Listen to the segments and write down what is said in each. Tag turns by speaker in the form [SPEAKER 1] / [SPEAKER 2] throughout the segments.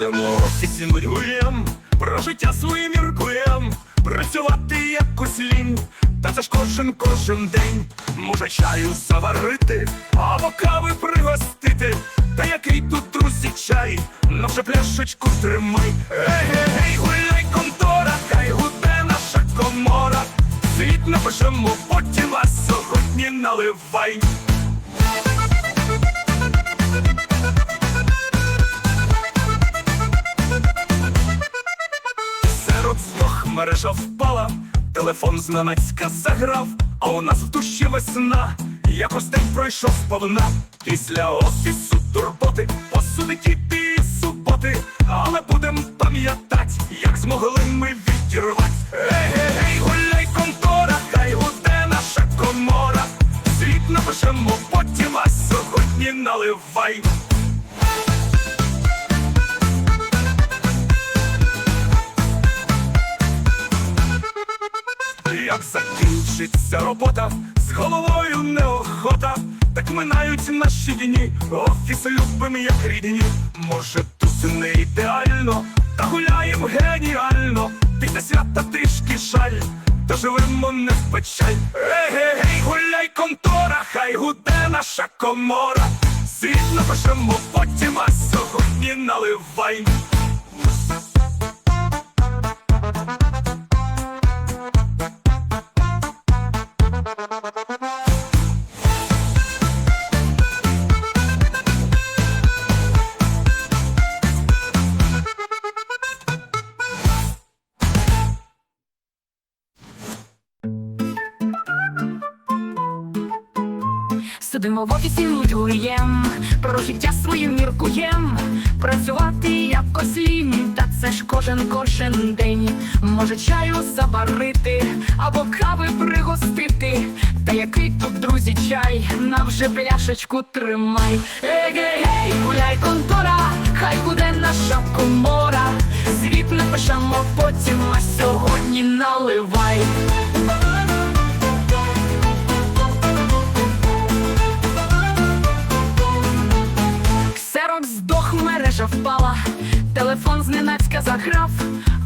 [SPEAKER 1] Сидимо в офісі про життя своє міркуєм, працювати якось лінь, та це ж кожен кожен день може чаю заварити, або кави пригостити. Та який тут друзі чай, ну вже пляшечку тримай. Ей, гей, гей, гуляй, контора, хай гуде наша комора. Світ напишемо потім, а сьогодні наливай. Мережа впала, телефон зненацька заграв, а у нас в душі весна, якось день пройшов сповна. Після офісу турботи, посуди кіпі і суботи, але будем пам'ятать, як змогли ми відірвать. Ей, гей, гей, гуляй, контора, хай гуде наша комора. Світ напишемо потім, а сьогодні наливай. Закінчиться робота, з головою неохота, так минають наші дні, офіс любим як рідні. Може, тут не ідеально, та гуляєм геніально. Після свята трішки жаль, та живемо не в печаль. Ей, гей, гей, гуляй, контора, хай гуде наша комора. Світ напишемо потім, а сьогодні наливай.
[SPEAKER 2] Сидимо в офісі, нудьгуєм, про життя своє міркуєм, працювати якось лінь, та це ж кожен кожен день. Може чаю забарити, або кави пригостити. Та який тут, друзі, чай, нам вже пляшечку тримай. Егей, гей, гуляй, контора, хай буде наша комора. Звіт напишемо потім, а сьогодні наливай. Мережа впала, телефон зненацька заграв,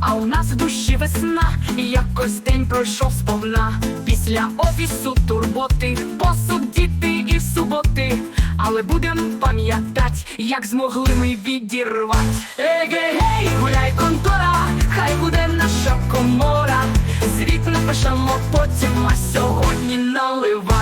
[SPEAKER 2] а у нас в душі весна, і якось день пройшов сповна. Після офісу турботи, посуд діти і суботи. Але будем пам'ятать, як змогли ми відірвать. Егей, гей, гуляй, контора, хай буде наша комора. Звіт напишемо потім, а сьогодні наливай.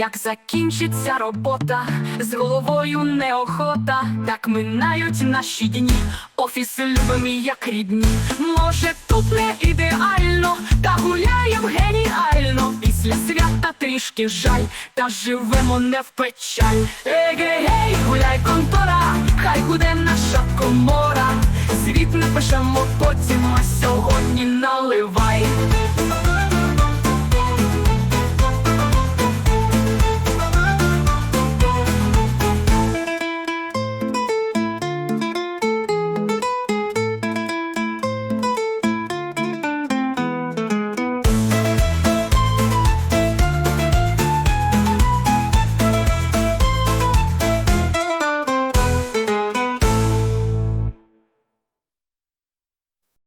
[SPEAKER 2] Як закінчиться робота, з головою неохота, так минають наші дні, офіси любимі, як рідні. Може, тут не ідеально, та гуляєм геніально. Після свята трішки жаль, та живемо не в печаль. Егей, гей, гуляй, контора, хай буде наша комора. Звіт напишемо потім, а сьогодні наливай.